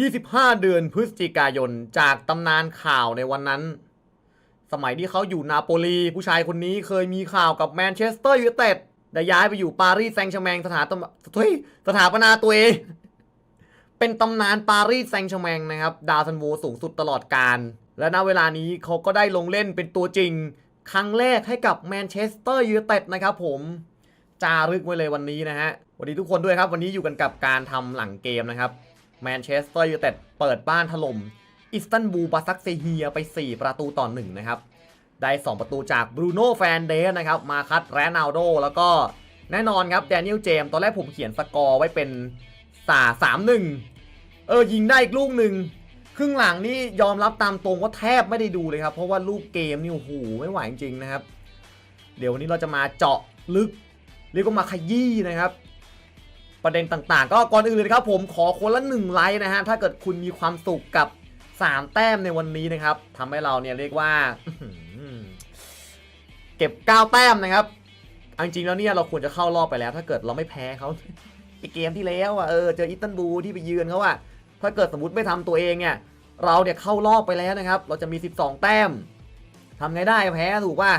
25 เดือนพฤศจิกายนจากตำนานข่าวในวันนั้น สมัยที่เขาอยู่นาโปลีผู้ชายคนนี้เคยมีข่าวกับแมนเชสเตอร์ยูไนเต็ดได้ย้ายไปอยู่ปารีสแซงต์แชร์แมงสถาตเฮ้ยสถาปนาตัวเอง เป็นตำนานปารีสแซงต์แชร์แมงนะครับ ดาวซันโวสูงสุดตลอดการและณเวลานี้เขาก็ได้ลงเล่นเป็นตัวจริง ครั้งแรกให้กับแมนเชสเตอร์ยูไนเต็ดนะครับผมจารึกไว้เลยวันนี้นะฮะสวัสดีทุกคนด้วยครับ วันนี้อยู่กันกับการทำหลังเกมนะครับ แมนเชสเตอร์ยูไนเต็ดเปิดบ้านถล่มอิสตันบูลบาซักเซเฮียไป 4 ประตูต่อ1นะครับ ได้ 2 ประตูจากบรูโน่แฟนเดสนะครับ มาคัดแรนาลโด แล้วก็แน่นอนครับแดเนียลเจมส์ตอนแรกผมเขียนสกอร์ไว้เป็นสาสามหนึ่งเออ ยิงได้อีกลูกหนึ่งครึ่งหลังนี่ยอมรับตามตรงว่าแทบไม่ได้ดูเลยครับ เพราะว่าลูกเกมนี่โอ้โหไม่ไหวจริงๆนะครับ เดี๋ยววันนี้เราจะมาเจาะลึกเรียกว่ามาขยี้นะครับ ประเด็นต่างๆ ก็ก่อนอื่นเลยครับผมขอคนละหนึ่งไลค์นะฮะถ้าเกิดคุณมีความสุขกับ 3 แต้มในวันนี้นะครับทำให้เราเนี่ยเรียกว่าเก็บ 9 แต้มนะครับจริงๆแล้วเนี่ยเราควรจะเข้ารอบไปแล้ว ถ้าเกิดเราไม่แพ้เขาไอเกมที่แล้วอะเออเจออิตันบูที่ไปเยือนเขาอะถ้าเกิดสมมติไม่ทำตัวเองเนี่ยเราเนี่ยเข้ารอบไปแล้วนะครับ เราจะมี 12 แต้มทำไงได้แพ้ถูกป่ะ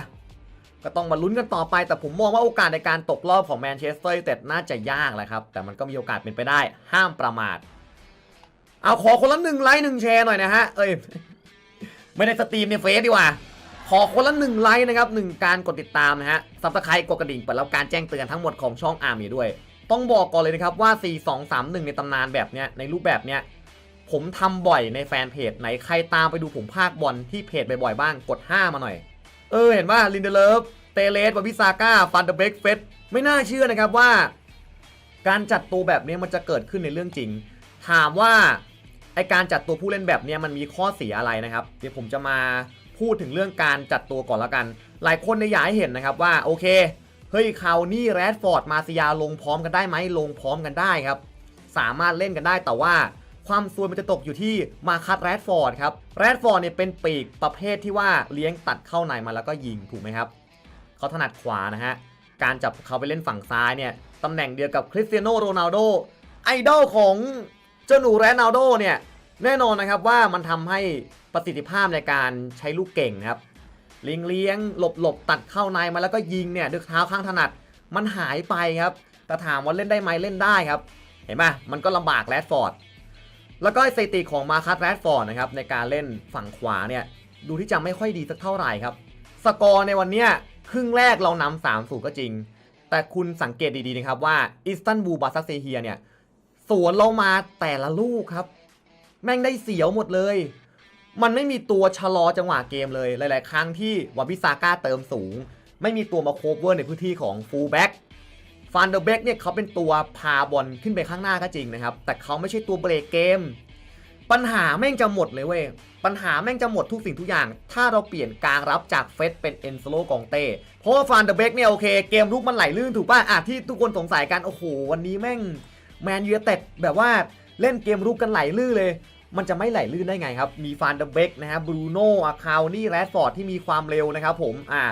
ก็ต้องมาลุ้นกันต่อไป แต่ผมมองว่าโอกาสในการตกรอบของแมนเชสเตอร์ยูไนเต็ดน่าจะยากแหละครับ แต่มันก็มีโอกาสเป็นไปได้ ห้ามประมาท เอาขอคนละหนึ่งไลค์หนึ่งแชร์หน่อยนะฮะ เอ้ย ไม่ได้สตรีมในเฟซดีกว่า ขอคนละหนึ่งไลค์นะครับหนึ่งการกดติดตามนะฮะซับสไครต์กดกระดิ่งเปิดรับการแจ้งเตือนทั้งหมดของช่องอาร์มีด้วย ต้องบอกก่อนเลยนะครับว่า 4 2 3 1 ในตำนานแบบเนี้ยในรูปแบบเนี้ยผมทำบ่อยในแฟนเพจไหนใครตามไปดูผมภาคบอลที่เพจบ่อยๆบ้างกด 5 มาหน่อย เออเห็นว่าลินเดเลฟเตเลสบาวิซาก้าฟันเดเบกเฟสไม่น่าเชื่อนะครับว่า การจัดตัวแบบนี้มันจะเกิดขึ้นในเรื่องจริง ถามว่าไอการจัดตัวผู้เล่นแบบนี้มันมีข้อเสียอะไรนะครับ เดี๋ยวผมจะมาพูดถึงเรื่องการจัดตัวก่อนละกัน หลายคนในยอยากให้เห็นนะครับว่าโอเคเฮ้ยคาวนี่แรดฟอร์ดมาซิยาลงพร้อมกันได้ไหมลงพร้อมกันได้ครับ สามารถเล่นกันได้แต่ว่า ความซวยมันจะตกอยู่ที่มาคัตแรดฟอร์ดครับแรดฟอร์ดเนี่ยเป็นปีกประเภทที่ว่าเลี้ยงตัดเข้าในมาแล้วก็ยิงถูกไหมครับเขาถนัดขวานะฮะการจับเขาไปเล่นฝั่งซ้ายเนี่ยตำแหน่งเดียวกับคริสเตียโนโรนัลโดไอดอลของเจ้าหนูแรนัลโดเนี่ยแน่นอนนะครับว่ามันทำให้ประสิทธิภาพในการใช้ลูกเก่งนะครับเลี้ยงเลี้ยงหลบหลบตัดเข้าในมาแล้วก็ยิงเนี่ยด้วยเท้าข้างถนัดมันหายไปครับแต่ถามว่าเล่นได้ไหมเล่นได้ครับ เห็นไหมมันก็ลำบากแรดฟอร์ด แล้วก็สถิติของมาคัสแรดฟอร์ดนะครับในการเล่นฝั่งขวาเนี่ยดูที่จะไม่ค่อยดีสักเท่าไหร่ครับ สกอร์ในวันเนี้ยครึ่งแรกเรานำสามสูก็จริง แต่คุณสังเกตดีๆนะครับว่าอิสตันบูลบาซักเซเฮียเนี่ยสวนเรามาแต่ละลูกครับ แม่งได้เสียวหมดเลย มันไม่มีตัวชะลอจังหวะเกมเลย หลาย ๆ ครั้งที่วาบิซาก้าเติมสูง ไม่มีตัวมาโคเวอร์ในพื้นที่ของฟูลแบ็ก ฟันเดอร์เบกเนี่ยเขาเป็นตัวพาบอลขึ้นไปข้างหน้าก็จริงนะครับ แต่เขาไม่ใช่ตัวเบรกเกม ปัญหาแม่งจะหมดเลยเว้ย ปัญหาแม่งจะหมดทุกสิ่งทุกอย่าง ถ้าเราเปลี่ยนกลางรับจากเฟสเป็นเอนโซโลกองเต้ เพราะว่าฟานเดอร์เบกเนี่ยโอเคเกมลุกมันไหลลื่นถูกป่ะอะที่ทุกคนสงสัยกันโอ้โหวันนี้แม่งแมนยูเต็ดแบบว่าเล่นเกมลุกกันไหลลื่นเลย มันจะไม่ไหลลื่นได้ไงครับ มีฟานเดอร์เบกนะฮะบรูโน่อาคาวนี่แรดฟอร์ดที่มีความเร็วนะครับผมอะ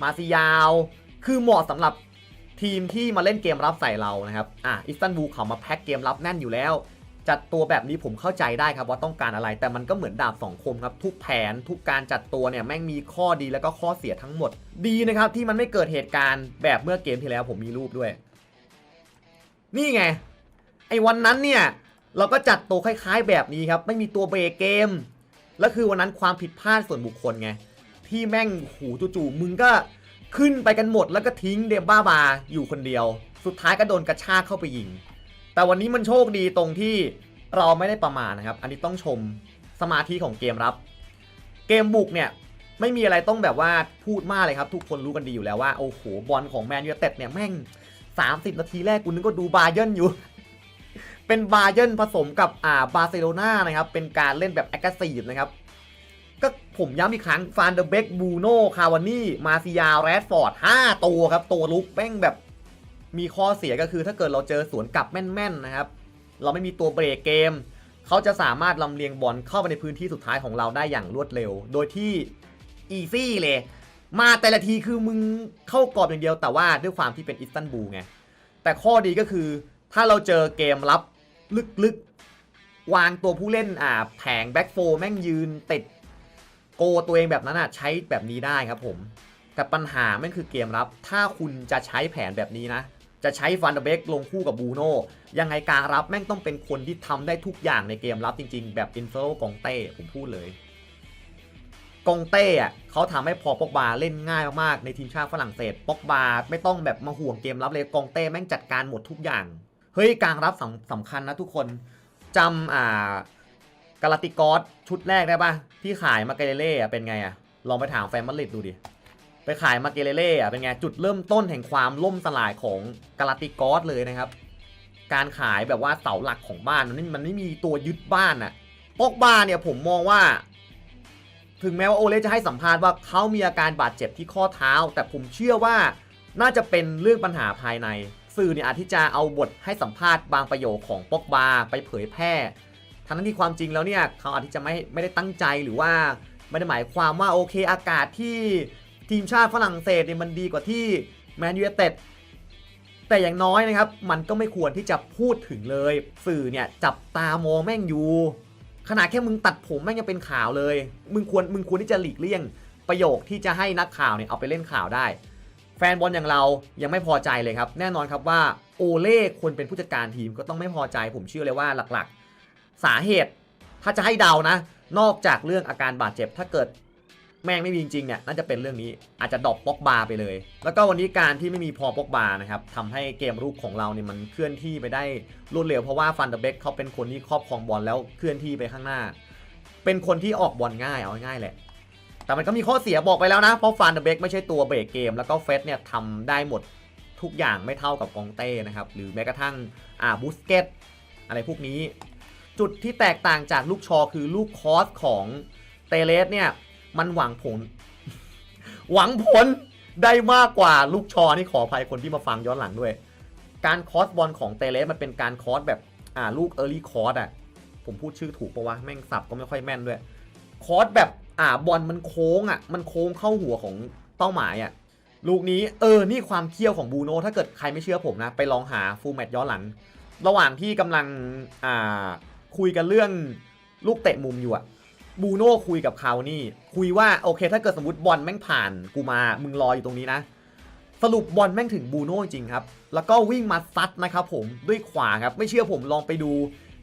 มาซิยาว คือเหมาะสำหรับ ทีมที่มาเล่นเกมรับใส่เรานะครับอะอิสตันบูลเขามาแพ็กเกมรับแน่นอยู่แล้ว จัดตัวแบบนี้ผมเข้าใจได้ครับว่าต้องการอะไร แต่มันก็เหมือนดาบสองคมครับทุกแผนทุกการจัดตัวเนี่ยแม่งมีข้อดีแล้วก็ข้อเสียทั้งหมด ดีนะครับที่มันไม่เกิดเหตุการณ์แบบเมื่อเกมที่แล้วผมมีรูปด้วย นี่ไง ไอ้วันนั้นเนี่ยเราก็จัดตัวคล้าย ๆ แบบนี้ครับ ไม่มีตัวเบรกเกม แล้วคือวันนั้นความผิดพลาดส่วนบุคคลไง ที่แม่งหูจู่ๆมึงก็ ขึ้นไปกันหมดแล้วก็ทิ้งเดมบ้าบาอยู่คนเดียว สุดท้ายก็โดนกระชากเข้าไปยิง แต่วันนี้มันโชคดีตรงที่เราไม่ได้ประมาทนะครับ อันนี้ต้องชมสมาธิของเกมรับ เกมบุกเนี่ยไม่มีอะไรต้องแบบว่าพูดมากเลยครับ ทุกคนรู้กันดีอยู่แล้วว่าโอ้โหบอลของแมนยูเต็ดเนี่ยแม่ง 30 นาทีแรกกูนึกก็ดูบาเยิร์นอยู่ เป็นบาเยิร์นผสมกับอ่าบาร์เซโลนานะครับเป็นการเล่นแบบแอคทีฟนะครับ ก็ผมย้ำอีกครั้งฟานเดอร์เบกบูโน่คาวานี่มาซิยาแรดฟอร์ด5ตัวครับ ตัวลุกแม่งแบบมีข้อเสียก็คือถ้าเกิดเราเจอสวนกลับแม่นๆนะครับ เราไม่มีตัวเบรกเกม เขาจะสามารถลำเลียงบอลเข้าไปในพื้นที่สุดท้ายของเราได้อย่างรวดเร็ว โดยที่อีซี่เลย มาแต่ละทีคือมึงเข้ากรอบอย่างเดียวแต่ว่าด้วยความที่เป็นอิสตันบูลไงแต่ข้อดีก็คือถ้าเราเจอเกมรับลึกๆวางตัวผู้เล่นอ่าแผงแบ็กโฟแม่งยืนติด โกตัวเองแบบนั้นอะใช้แบบนี้ได้ครับผม แต่ปัญหาแม่งคือเกมรับ ถ้าคุณจะใช้แผนแบบนี้นะ จะใช้ฟันเดเบกลงคู่กับบูโน่ยังไงกางรับแม่งต้องเป็นคนที่ทำได้ทุกอย่างในเกมรับจริง ๆ แบบอินเฟอร์กองเต้ผมพูดเลยกองเต้อะเขาทำให้พอปอกบาเล่นง่ายมากๆในทีมชาติฝรั่งเศสปอกบาไม่ต้องแบบมาห่วงเกมรับเลยกองเต้แม่งจัดการหมดทุกอย่าง เฮ้ยกางรับสำสำคัญนะทุกคนจำอ่า กาลาติกอสชุดแรกได้ปะที่ขายมาเกเรเล่เป็นไงอะลองไปถามแฟนมาดริดดูดิ ไปขายมาเกเรเล่เป็นไง จุดเริ่มต้นแห่งความล่มสลายของกาลาติกอสเลยนะครับ การขายแบบว่าเสาหลักของบ้านมันไม่มันไม่มีตัวยึดบ้านอะปอกบาเนี่ยผมมองว่า ถึงแม้ว่าโอเล่จะให้สัมภาษณ์ว่าเขามีอาการบาดเจ็บที่ข้อเท้า แต่ผมเชื่อว่าน่าจะเป็นเรื่องปัญหาภายใน สื่อเนี่ยอาจที่จะเอาบทให้สัมภาษณ์บางประโยคของปอกบาไปเผยแพร่ ทั้งที่ความจริงแล้วเนี่ยเขาอาจจะไม่ไม่ได้ตั้งใจหรือว่าไม่ได้หมายความว่าโอเคอากาศที่ทีมชาติฝรั่งเศสเนี่ยมันดีกว่าที่แมนยูไนเต็ดแต่อย่างน้อยนะครับ มันก็ไม่ควรที่จะพูดถึงเลย สื่อเนี่ยจับตามองแม่งอยู่ขนาดแค่มึงตัดผมแม่งยังเป็นข่าวเลย มึงควรมึงควรที่จะหลีกเลี่ยงประโยคที่จะให้นักข่าวเนี่ยเอาไปเล่นข่าวได้ แฟนบอลอย่างเรายังไม่พอใจเลยครับ แน่นอนครับว่าโอเล่ควรเป็นผู้จัดการทีมก็ต้องไม่พอใจ ผมเชื่อเลยว่าหลักๆ สาเหตุถ้าจะให้เดานะ นอกจากเรื่องอาการบาดเจ็บ ถ้าเกิดแม่งไม่มีจริงเนี่ยน่าจะเป็นเรื่องนี้อาจจะดรอปป็อกบาไปเลย แล้วก็วันนี้การที่ไม่มีพอป็อกบานะครับทำให้เกมรุกของเราเนี่ยมันเคลื่อนที่ไปได้รวดเร็วเพราะว่าฟันเดอร์เบกเขาเป็นคนที่ครอบครองบอลแล้วเคลื่อนที่ไปข้างหน้า เป็นคนที่ออกบอลง่ายเอาง่ายแหละ แต่มันก็มีข้อเสียบอกไปแล้วนะเพราะฟันเดอร์เบกไม่ใช่ตัวเบรกเกม แล้วก็เฟสเนี่ยทำได้หมดทุกอย่างไม่เท่ากับกองเต้นะครับหรือแม้กระทั่งอ่าบูสเกตอะไรพวกนี้ จุดที่แตกต่างจากลูกชอคือลูกคอสของเตเลสเนี่ย มันหวังผล หวังผลได้มากกว่าลูกชอนี่ขออภัยคนที่มาฟังย้อนหลังด้วย การคอสบอลของเตเลสมันเป็นการคอสแบบอ่าลูกเออร์ลี่คอสอะผมพูดชื่อถูกปะวะแม่งสับก็ไม่ค่อยแม่นด้วยคอสแบบอ่าบอลมันโค้งอะ มันโค้งเข้าหัวของเป้าหมายอะลูกนี้เออนี่ความเคี่ยวของบูโน่ถ้าเกิดใครไม่เชื่อผมนะ ไปลองหาฟูลแมตย้อนหลัง ระหว่างที่กำลังอ่า คุยกันเรื่องลูกเตะมุมอยู่อะบูโน่คุยกับเขานี่ คุยว่าโอเค ถ้าเกิดสมมติบอลแม่งผ่านกูมา มึงรออยู่ตรงนี้นะ สรุปบอลแม่งถึงบูโน่จริงครับ แล้วก็วิ่งมาซัดนะครับผมด้วยขวาครับ ไม่เชื่อผมลองไปดู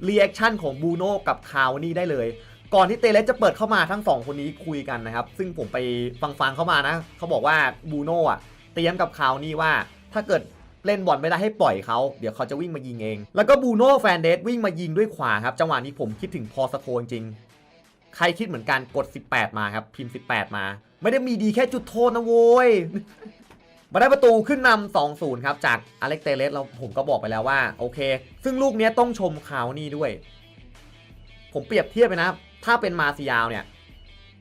รีแอคชั่นของบูโน่กับคาวนี่ได้เลย ก่อนที่เตเลสจะเปิดเข้ามาทั้งสองคนนี้คุยกันนะครับ ซึ่งผมไปฟังฟังๆเข้ามานะ เขาบอกว่าบูโน่อะเตรียมกับคาวนี่ว่า ถ้าเกิด เล่นบอลไม่ได้ให้ปล่อยเขาเดี๋ยวเขาจะวิ่งมายิงเอง แล้วก็บูโน่แฟนเดสวิ่งมายิงด้วยขวาครับจังหวะนี้ผมคิดถึงพอสโทจริงใครคิดเหมือนกันกด 18 มาครับ พิมพ์ 18 มา ไม่ได้มีดีแค่จุดโทษนะโว้ยมาได้ประตูขึ้นนำ2-0 ครับ จากอเล็กเตเลสเราผมก็บอกไปแล้วว่า โอเค ซึ่งลูกนี้ต้องชมคาวนี่ด้วย ผมเปรียบเทียบไปนะ ถ้าเป็นมาซิยาวเนี่ย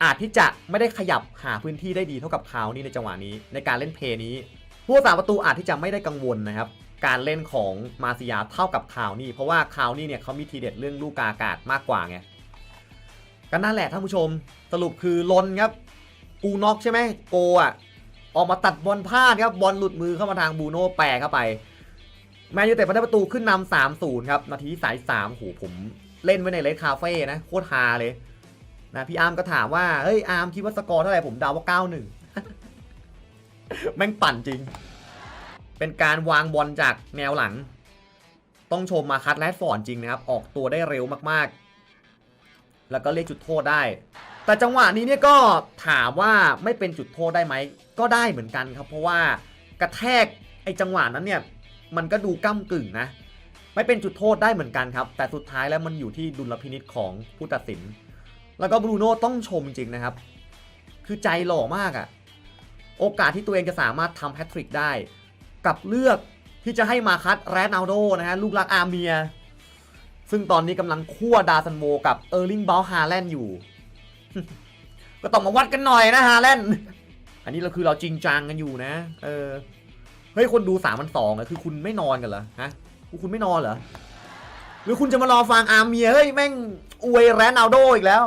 อาจที่จะไม่ได้ขยับหาพื้นที่ได้ดีเท่ากับคาวนี่ในจังหวะนี้ในการเล่นเพย์นี้ ผู้รักษาประตูอาจที่จะไม่ได้กังวลนะครับการเล่นของมาซิยาเท่ากับคาวนี่เพราะว่าคาวนี่เนี่ยเขามีทีเด็ดเรื่องลูกกาอากาศมากกว่าไงก็นั่นแหละท่านผู้ชมสรุปคือลนครับกูน็อกใช่ไหมโกอะออกมาตัดบอลพลาดครับบอลหลุดมือเข้ามาทางบูโน่แปรเข้าไปแมนยูเต็ดมาได้ประตูขึ้นนำสามศูนย์ครับนาทีสายสามโหผมเล่นไว้ในเลดคาเฟ่นะโคตรฮาเลยนะพี่อาร์มก็ถามว่าเฮ้ยอาร์มคิดว่าสกอร์เท่าไหร่ผมเดาว่าเก้าหนึ่ง แม่งปั่นจริง เป็นการวางบอลจากแนวหลัง ต้องชมมาคัตแรดฟอร์ดจริงนะครับ ออกตัวได้เร็วมากๆ แล้วก็เรียกจุดโทษได้ แต่จังหวะนี้เนี่ยก็ถามว่าไม่เป็นจุดโทษได้ไหม ก็ได้เหมือนกันครับ เพราะว่ากระแทกไอ้จังหวะนั้นเนี่ย มันก็ดูก้ากึ่งนะ ไม่เป็นจุดโทษได้เหมือนกันครับ แต่สุดท้ายแล้วมันอยู่ที่ดุลพินิษของผู้ตัดสิน แล้วก็บรูโน่ต้องชมจริงนะครับ คือใจหล่อมากอะ โอกาสที่ตัวเองจะสามารถทำแฮตทริกได้ กับเลือกที่จะให้มาคัตแรดนาโดนะฮะลูกรักอาเมีย ซึ่งตอนนี้กำลังคั่วดาซันโมกับเออร์ลิงเบลฮาแลนด์อยู่ ก็ต้องมาวัดกันหน่อยนะฮาแลนด์อันนี้เราคือเราจริงจังกันอยู่นะ เออเฮ้ยคนดูสามพันสองอะคือคุณไม่นอนกันเหรอฮะคุณไม่นอนเหรอหรือคุณจะมารอฟังอาร์เมียเฮ้ยแม่งอวยแรนนาโดอีกแล้ว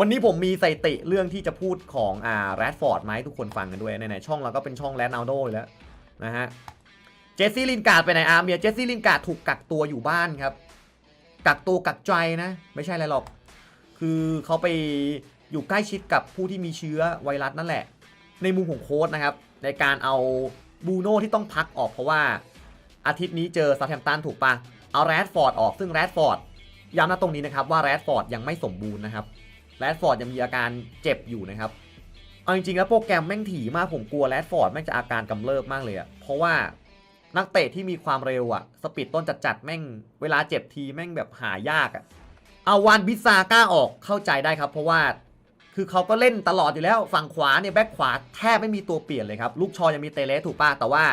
วันนี้ผมมีสถิติเรื่องที่จะพูดของอ่าแรดฟอร์ดมาให้ทุกคนฟังกันด้วยไหนๆช่องเราก็เป็นช่องแรดนาโดอยู่แล้วนะฮะเจสซี่ลินการ์ดไปไหนอาร์เมียเจสซี่ลินการ์ดถูกกักตัวอยู่บ้านครับ กักตัวกักใจนะ ไม่ใช่อะไรหรอก คือเขาไปอยู่ใกล้ชิดกับผู้ที่มีเชื้อไวรัสนั่นแหละ ในมุมของโค้ดนะครับ ในการเอาบูโน่ที่ต้องพักออกเพราะว่าอาทิตย์นี้เจอซาแ h มตันถูกปะเอาแรดฟอร์ดออกซึ่งแรดฟอร์ดย้ำนะตรงนี้นะครับว่าแรดฟอร์ดยังไม่สมบูรณ์นะครับ แรดฟอร์ดยังมีอาการเจ็บอยู่นะครับ เอาจริงๆแล้วโปรแกรมแม่งถี่มากผมกลัวแรดฟอร์ดแม่งจะอาการกำเริบมากเลยอะเพราะว่านักเตะที่มีความเร็วอะสปีดต้นจัดๆแม่งเวลาเจ็บทีแม่งแบบหายากอะเอาวานบิซาก้าออกเข้าใจได้ครับ เพราะว่าคือเขาก็เล่นตลอดอยู่แล้วฝั่งขวาเนี่ยแบ็คขวาแทบไม่มีตัวเปลี่ยนเลยครับ ลูกชอยังมีเตเลสถูกป่ะแต่ว่า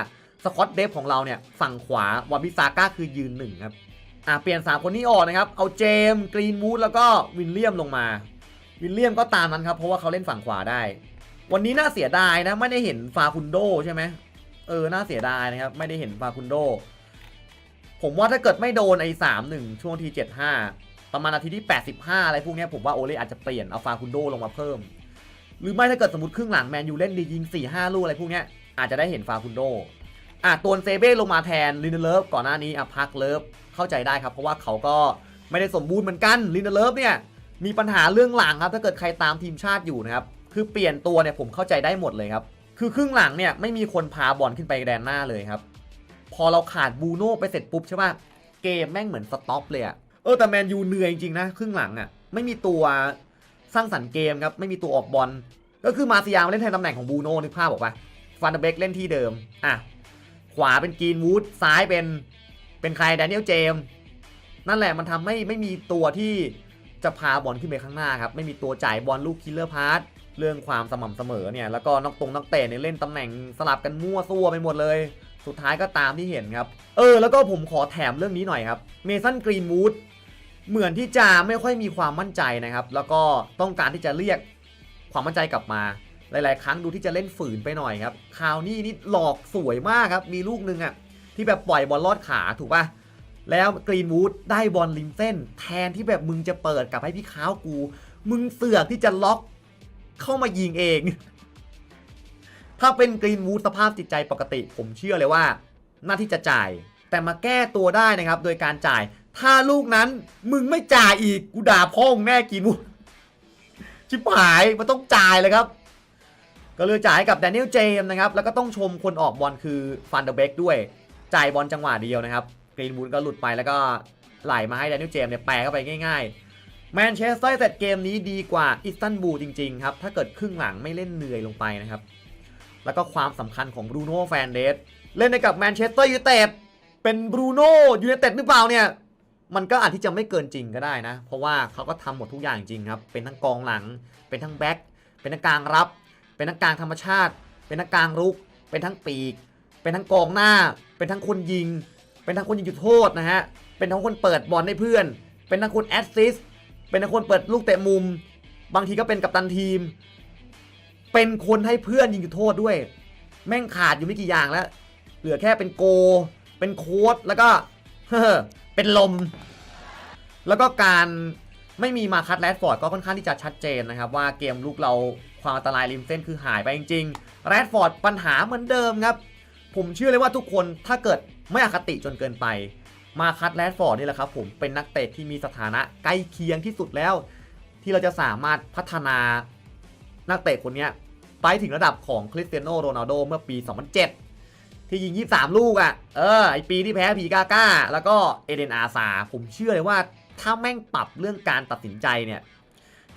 สกอตเดฟของเราเนี่ยฝั่งขวาวานบิซาก้าคือยืนหนึ่งครับอะเปลี่ยนสามคนนี้ออกนะครับ เอาเจมส์กรีนวูดแล้วก็วินเลียมลงมา วินเลียมก็ตามนั้นครับ เพราะว่าเขาเล่นฝั่งขวาได้ วันนี้น่าเสียดายนะ ไม่ได้เห็นฟาคุนโดใช่ไหมเออ น่าเสียดายนะครับ ไม่ได้เห็นฟาคุนโด ผมว่าถ้าเกิดไม่โดนไอ้สามหนึ่งช่วงทีเจ็ดห้าประมาณนาทีที่ 85 อะไรพวกนี้ผมว่าโอเล่อาจจะเปลี่ยนเอาฟาคุนโดลงมาเพิ่ม หรือไม่ถ้าเกิดสมมติครึ่งหลังแมนยูเล่นดียิง 4-5 ลูกอะไรพวกนี้อาจจะได้เห็นฟาคุนโดอะตัวเซเบ้ลงมาแทนลินเดเลิฟก่อนหน้านี้อะพักเลิฟเข้าใจได้ครับ เพราะว่าเขาก็ไม่ได้สมบูรณ์เหมือนกันลินเดเลิฟเนี่ย มีปัญหาเรื่องหลังครับถ้าเกิดใครตามทีมชาติอยู่นะครับคือเปลี่ยนตัวเนี่ยผมเข้าใจได้หมดเลยครับคือครึ่งหลังเนี่ยไม่มีคนพาบอลขึ้นไปแดนหน้าเลยครับ พอเราขาดบูโน่ไปเสร็จปุ๊บใช่ป่ะเกมแม่งเหมือนสต็อปเลยอะเออแต่แมนยูเหนื่อยจริงๆนะครึ่งหลังอะไม่มีตัวสร้างสรรค์เกมครับไม่มีตัวออกบอลก็คือมาซิยามาเล่นแทนตำแหน่งของบูโน่นึกภาพบอกว่าฟันเดเบกเล่นที่เดิมอะขวาเป็นกีนวูดซ้ายเป็นเป็นใครแดเนียลเจมส์นั่นแหละมันทำให้ไม่มีตัวที่ จะพาบอลขึ้นไปข้างหน้าครับไม่มีตัวจ่ายบอลลูกคิลเลอร์พาร์ทเรื่องความสม่ำเสมอเนี่ยแล้วก็นักตรงนักเตะเนี่ยเล่นตำแหน่งสลับกันมั่วซั่วไปหมดเลย สุดท้ายก็ตามที่เห็นครับ เออ แล้วก็ผมขอแถมเรื่องนี้หน่อยครับเมสันกรีนวูดเหมือนที่จะไม่ค่อยมีความมั่นใจนะครับ แล้วก็ต้องการที่จะเรียกความมั่นใจกลับมา หลาย ๆ ครั้งดูที่จะเล่นฝืนไปหน่อยครับคราวนี้นี่หลอกสวยมากครับมีลูกหนึ่งอะที่แบบปล่อยบอลลอดขาถูกป่ะ แล้วกรีนวูดได้บอลริมเส้น แทนที่แบบมึงจะเปิดกลับให้พี่ค้าวกู มึงเสือกที่จะล็อกเข้ามายิงเอง ถ้าเป็นกรีนวูดสภาพจิตใจปกติ ผมเชื่อเลยว่า หน้าที่จะจ่าย แต่มาแก้ตัวได้นะครับ โดยการจ่าย ถ้าลูกนั้นมึงไม่จ่ายอีกกูด่าพ่องแน่กรีนวูดชิบหายมันต้องจ่ายเลยครับ ก็เลยจ่ายให้กับแดเนียลเจมส์นะครับแล้วก็ต้องชมคนออกบอลคือฟันเดอร์เบกด้วยจ่ายบอลจังหวะเดียวนะครับ กรีนวูดก็หลุดไปแล้วก็ไหลมาให้แดนียลเจมเนี่ยแปรเข้าไปง่ายๆแมนเชสเตอร์เสร็จเกมนี้ดีกว่าอิสตันบูลจริงๆครับ ถ้าเกิดครึ่งหลังไม่เล่นเหนื่อยลงไปนะครับ แล้วก็ความสำคัญของบรูโน่แฟนเดสเล่นในกับแมนเชสเตอร์ยูไนเต็ดเป็นบรูโน่ยูไนเต็ดหรือเปล่าเนี่ยมันก็อาจที่จะไม่เกินจริงก็ได้นะ เพราะว่าเขาก็ทำหมดทุกอย่างจริงครับ เป็นทั้งกองหลัง เป็นทั้งแบ็คเป็นทั้งกลางรับ เป็นทั้งกลางธรรมชาติ เป็นทั้งกลางรุก เป็นทั้งปีก เป็นทั้งกองหน้า เป็นทั้งคนยิง เป็นทั้งคนยิงจุดโทษนะฮะ เป็นทั้งคนเปิดบอลให้เพื่อน เป็นทั้งคนแอสซิสเป็นทั้งคนเปิดลูกเตะมุม บางทีก็เป็นกัปตันทีม เป็นคนให้เพื่อนยิงจุดโทษด้วย แม่งขาดอยู่ไม่กี่อย่างแล้ว เหลือแค่เป็นโก เป็นโค้ดแล้วก็เป็นลม แล้วก็การไม่มีมาคัตแรดฟอร์ดก็ค่อนข้างที่จะชัดเจนนะครับ ว่าเกมลุกเราความอันตรายริมเส้นคือหายไปจริงๆแรดฟอร์ดปัญหาเหมือนเดิมครับ ผมเชื่อเลยว่าทุกคนถ้าเกิด ไม่อคติจนเกินไป มาคัตแรดฟอร์ดนี่แหละครับผมเป็นนักเตะที่มีสถานะใกล้เคียงที่สุดแล้ว ที่เราจะสามารถพัฒนานักเตะคนนี้ไปถึงระดับของคริสเตียโนโรนัลโดเมื่อปี 2007 ที่ยิง 23 ลูกอะ่ะ เออไอปีที่แพ้พีกาก้า แล้วก็เอเดนอาซาผมเชื่อเลยว่าถ้าแม่งปรับเรื่องการตัดสินใจเนี่ย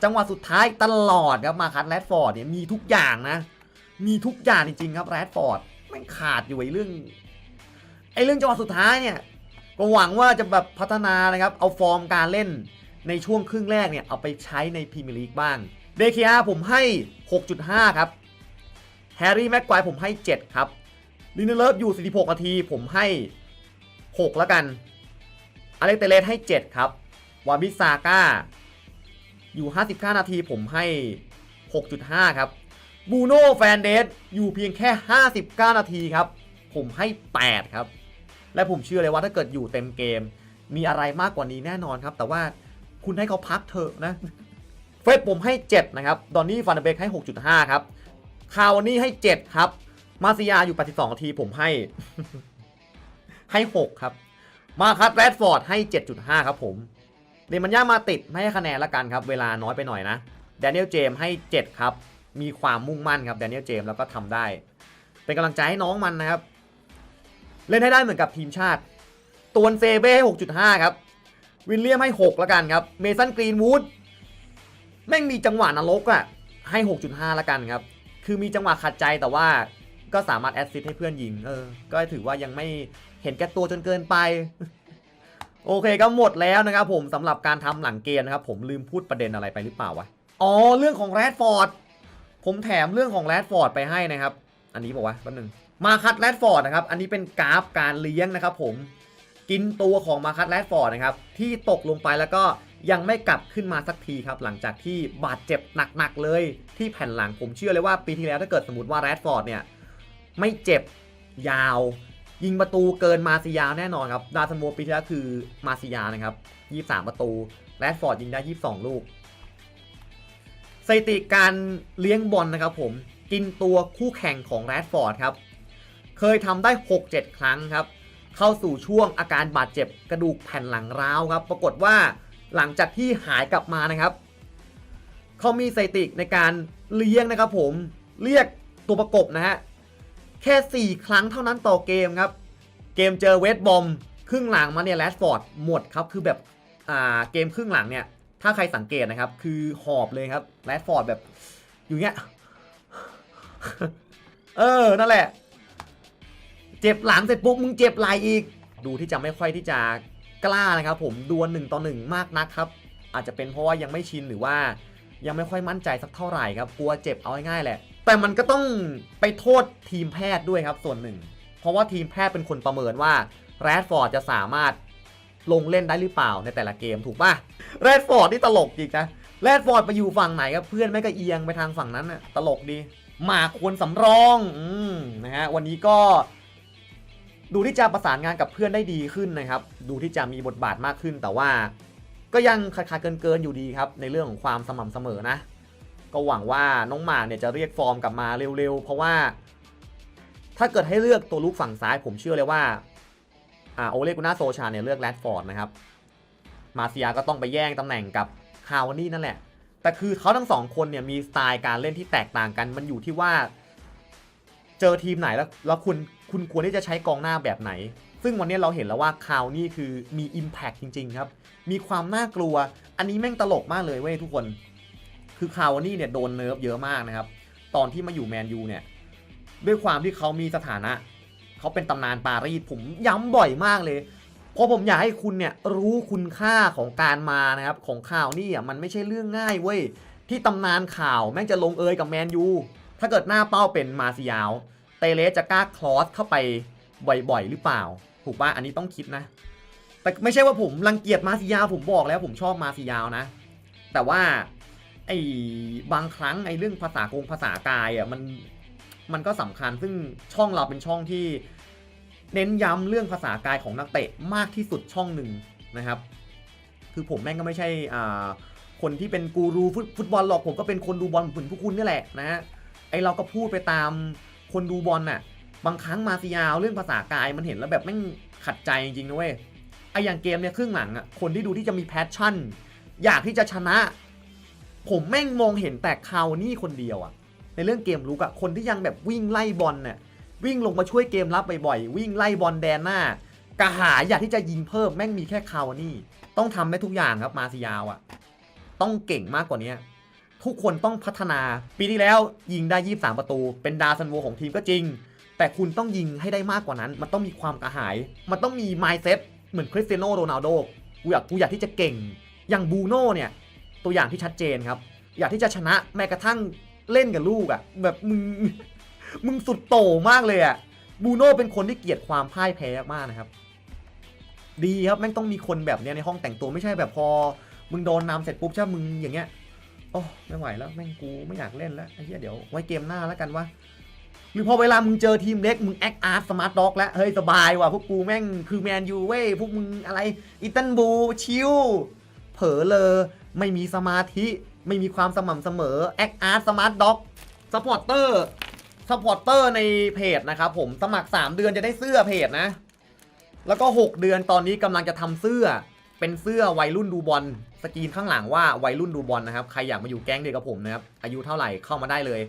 จังหวะสุดท้ายตลอดครับมาคัตแรดฟอร์ดเนี่ยมีทุกอย่างนะ มีทุกอย่างจริงๆครับแรดฟอร์ดแม่งขาดอยู่ไอ้เรื่อง ไอ้เรื่องจังหวะสุดท้ายเนี่ยก็หวังว่าจะแบบพัฒนานะครับ เอาฟอร์มการเล่นในช่วงครึ่งแรกเนี่ยเอาไปใช้ในพรีเมียร์ลีกบ้าง เดคอาผมให้ 6.5 ครับ แฮร์รี่แม็กควายผมให้ 7 ครับ ลินเลิฟอยู่ 46 นาที ผมให้ 6 แล้วกัน อเล็กเตเลสให้ 7 ครับ วาบิซาก้า อยู่ 59 นาทีผมให้ 6.5 ครับ บูโน่แฟนเดสอยู่เพียงแค่ 59 นาทีครับ ผมให้ 8 ครับ และผมเชื่อเลยว่าถ้าเกิดอยู่เต็มเกม มีอะไรมากกว่านี้แน่นอนครับ แต่ว่าคุณให้เขาพักเถอะนะ เฟสผมให้ 7 นะครับ ดอนนี่ฟานเบกให้ 6.5 ครับ คาวนี่ให้ 7 ครับ มาซิยาอยู่ 82 ทีผมให้ ให้ 6 ครับ มาคัตแรดฟอร์ดให้ 7.5 ครับผมเดมันย่ามาติดไม่ให้คะแนนละกันครับ เวลาน้อยไปหน่อยนะแดเนียลเจมให้ 7 ครับ มีความมุ่งมั่นครับแดเนียลเจมแล้วก็ทำได้ เป็นกำลังใจให้น้องมันนะครับ เล่นให้ได้เหมือนกับทีมชาติตวนเซเบ้ให้6.5ครับ วิลเลียมให้6ละกันครับ เมสันกรีนวูดแม่งมีจังหวะนรกอะให้6.5ละกันครับ คือมีจังหวะขัดใจแต่ว่าก็สามารถแอสซิสต์ให้เพื่อนยิง เออ ก็ถือว่ายังไม่เห็นแก่ตัวจนเกินไป โอเคก็หมดแล้วนะครับผมสำหรับการทำหลังเกมนะครับ ผมลืมพูดประเด็นอะไรไปหรือเปล่าวะ อ๋อ เรื่องของแรดฟอร์ด ผมแถมเรื่องของแรดฟอร์ดไปให้นะครับ อันนี้บอกว่าแป๊บนึง มาคัตแรดฟอร์ดนะครับ อันนี้เป็นกราฟการเลี้ยงนะครับผม กินตัวของมาคัตแรดฟอร์ดนะครับ ที่ตกลงไปแล้วก็ยังไม่กลับขึ้นมาสักทีครับ หลังจากที่บาดเจ็บหนักๆเลย ที่แผ่นหลังผมเชื่อเลยว่าปีที่แล้วถ้าเกิดสมมติว่าแรดฟอร์ดเนี่ย ไม่เจ็บยาว ยิงประตูเกินมาซิยาแน่นอนครับ ดาซันโวปีที่แล้วคือมาซิยานะครับ23 ประตูแรดฟอร์ดยิงได้ 22 ลูกสถิติการเลี้ยงบอลนะครับผมกินตัวคู่แข่งของแรดฟอร์ดครับ เคยทำได้ 6-7 ครั้งครับ เข้าสู่ช่วงอาการบาดเจ็บกระดูกแผ่นหลังร้าวครับ ปรากฏว่าหลังจากที่หายกลับมานะครับ เขามีสถิติในการเลี้ยงนะครับผมเรียกตัวประกบนะฮะ แค่ 4 ครั้งเท่านั้นต่อเกมครับ เกมเจอเวสบอมครึ่งหลังมาเนี่ยแรดฟอร์ดหมดครับ คือแบบอ่าเกมครึ่งหลังเนี่ย ถ้าใครสังเกตนะครับ คือหอบเลยครับแรดฟอร์ดแบบอยู่เงี้ย เออ นั่นแหละ เจ็บหลังเสร็จปุ๊บมึงเจ็บไหลอีก ดูที่จะไม่ค่อยที่จะกล้านะครับ ผมดวลหนึ่งต่อหนึ่งมากนักครับ อาจจะเป็นเพราะว่ายังไม่ชินหรือว่า ยังไม่ค่อยมั่นใจสักเท่าไหร่ครับกลัวเจ็บเอาง่ายๆแหละ แต่มันก็ต้องไปโทษทีมแพทย์ด้วยครับส่วนหนึ่ง เพราะว่าทีมแพทย์เป็นคนประเมินว่าแรดฟอร์ดจะสามารถลงเล่นได้หรือเปล่าในแต่ละเกมถูกป่ะแรดฟอร์ดนี่ตลกจริงนะแรดฟอร์ดไปอยู่ฝั่งไหนครับเพื่อนไม่ก็เอียงไปทางฝั่งนั้นน่ะตลกดีหมาควรสำรองอืมนะฮะวันนี้ก็ ดูที่จะประสานงานกับเพื่อนได้ดีขึ้นนะครับ ดูที่จะมีบทบาทมากขึ้น แต่ว่าก็ยังขาดเกินเกินๆอยู่ดีครับ ในเรื่องของความสม่ำเสมอนะ ก็หวังว่าน้องหมาเนี่ยจะเรียกฟอร์มกลับมาเร็วๆ เพราะว่า ถ้าเกิดให้เลือกตัวลูกฝั่งซ้าย ผมเชื่อเลยว่าอ่าโอเลกุน่าโซชาเนี่ยเลือกแรดฟอร์ดนะครับ มาเซียก็ต้องไปแย่งตำแหน่งกับคาวานี่นั่นแหละ แต่คือเขาทั้งสองคนเนี่ยมีสไตล์การเล่นที่แตกต่างกัน มันอยู่ที่ว่า เจอทีมไหนแล้วแล้วคุณคุณควรที่จะใช้กองหน้าแบบไหน ซึ่งวันนี้เราเห็นแล้วว่าคาวนี่คือมี Impact จริง ๆ ครับ มีความน่ากลัว อันนี้แม่งตลกมากเลยเว้ยทุกคน คือคาวนี่เนี่ยโดนเนิร์ฟเยอะมากนะครับ ตอนที่มาอยู่แมนยูเนี่ย ด้วยความที่เขามีสถานะ เขาเป็นตำนานปารีส ผมย้ำบ่อยมากเลย เพราะผมอยากให้คุณเนี่ยรู้คุณค่าของการมานะครับของข่าวนี่อะมันไม่ใช่เรื่องง่ายเว้ย ที่ตำนานข่าวแม่งจะลงเอยกับแมนยู ถ้าเกิดหน้าเป้าเป็นมาซิยาว ตเลสจะกล้าคลอสเข้าไปบ่อยๆหรือเปล่า ถูกป่ะอันนี้ต้องคิดนะ แต่ไม่ใช่ว่าผมรังเกียจมาซิยาวผมบอกแล้วผมชอบมาซิยาวนะ แต่ว่าไอ้บางครั้งไอ้เรื่องภาษากงภาษากายอะมันมันก็สำคัญซึ่งช่องเราเป็นช่องที่เน้นย้ำเรื่องภาษากายของนักเตะมากที่สุดช่องหนึ่งนะครับ คือผมแม่งก็ไม่ใช่อ่าคนที่เป็นกูรูฟุตฟุตบอลหรอกผมก็เป็นคนดูบอลเหมือนพวกคุณนี่แหละนะฮะไอเราก็พูดไปตาม คนดูบอลน่ะ บางครั้งมาซิยาวเรื่องภาษากายมันเห็นแล้วแบบแม่งขัดใจจริงๆนะเว้ยไออย่างเกมเนี่ยครึ่งหลังอะคนที่ดูที่จะมีแพชชั่น อยากที่จะชนะ ผมแม่งมองเห็นแต่คาวนี่คนเดียวอะ ในเรื่องเกมลุกอะคนที่ยังแบบวิ่งไล่บอลเนี่ยวิ่งลงมาช่วยเกมรับบ่อยๆวิ่งไล่บอลแดนหน้ากระหายอยากที่จะยิงเพิ่มแม่งมีแค่คาวนี่ ต้องทำได้ทุกอย่างครับมาซิยาวอะ ต้องเก่งมากกว่านี้ ทุกคนต้องพัฒนา ปีที่แล้วยิงได้ 23 ประตู เป็นดาวซันโวของทีมก็จริง แต่คุณต้องยิงให้ได้มากกว่านั้น มันต้องมีความกระหาย มันต้องมีมายเซ็ตเหมือนคริสเตียโนโรนัลโดกูอยากกูอยากที่จะเก่ง อย่างบูโน่เนี่ยตัวอย่างที่ชัดเจนครับ อยากที่จะชนะแม้กระทั่งเล่นกับลูกอะ่ะแบบมึงมึงสุดโต่งมากเลยอะ่ะบูโน่เป็นคนที่เกลียดความพ่ายแพ้มากนะครับ ดีครับแม่งต้องมีคนแบบเนี้ยในห้องแต่งตัวไม่ใช่แบบพอ มึงโดนนำเสร็จปุ๊บใช่ไหมมึงอย่างเงี้ย โอ้ไม่ไหวแล้วแม่งกูไม่อยากเล่นแล้วไอ้เหี้ยเดี๋ยวไว้เกมหน้าแล้วกันวะหรือพอเวลามึงเจอทีมเล็กมึงแอคอาร์ตสมาร์ทด็อกแล้วเฮ้ยสบายว่ะพวกกูแม่งคือแมนยูเว้ยพวกมึงอะไรอิตันบูชิวเผลอเลยไม่มีสมาธิไม่มีความสม่ำเสมอแอคอาร์ตสมาร์ทด็อกสปอร์เตอร์สปอร์เตอร์ในเพจนะครับผมสมัคร 3 เดือนจะได้เสื้อเพจนะ แล้วก็ 6 เดือนตอนนี้กำลังจะทำเสื้อ เป็นเสื้อวัยรุ่นดูบอลสกรีนข้างหลังว่าวัยรุ่นดูบอลนะครับใครอยากมาอยู่แก๊งเดียวกับผมนะครับอายุเท่าไหร่เข้ามาได้เลย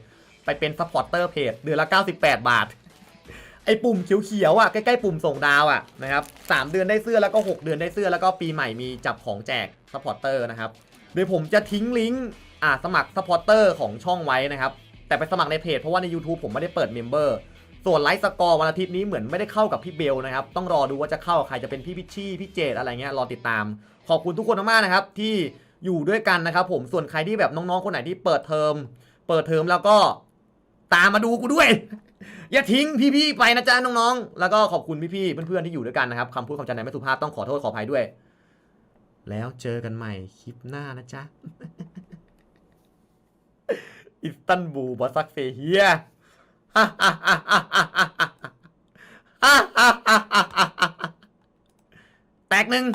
ไปเป็นซัพพอร์เตอร์เพจเดือนละ 98 บาท ไอ้ปุ่มเขียวๆอะใกล้ๆปุ่มส่งดาวอะนะครับสามเดือนได้เสื้อแล้วก็ 6 เดือนได้เสื้อแล้วก็ปีใหม่มีจับของแจกซัพพอร์เตอร์นะครับโดยผมจะทิ้งลิงก์อ่าสมัครซัพพอร์เตอร์ของช่องไว้นะครับแต่ไปสมัครในเพจเพราะว่าใน YouTube ผมไม่ได้เปิดเมมเบอร์ ส่วนไลฟ์สกอร์วันอาทิตย์นี้เหมือนไม่ได้เข้ากับพี่เบลนะครับ ต้องรอดูว่าจะเข้ากับใครจะเป็นพี่พิชชี่พี่เจดอะไรเงี้ยรอติดตาม ขอบคุณทุกคนมากๆนะครับที่อยู่ด้วยกันนะครับผมส่วนใครที่แบบน้องๆคนไหนที่เปิดเทอมเปิดเทอมแล้วก็ตามมาดูกูด้วย อย่าทิ้งพี่ๆไปนะจ๊ะน้องๆ แล้วก็ขอบคุณพี่ๆเพื่อนๆที่อยู่ด้วยกันนะครับคำพูดคำจาไหนไม่สุภาพต้องขอโทษขออภัยด้วย แล้วเจอกันใหม่คลิปหน้านะจ๊ะอิสตันบูลบอสักเฟเฮีย แตกหนึ่ง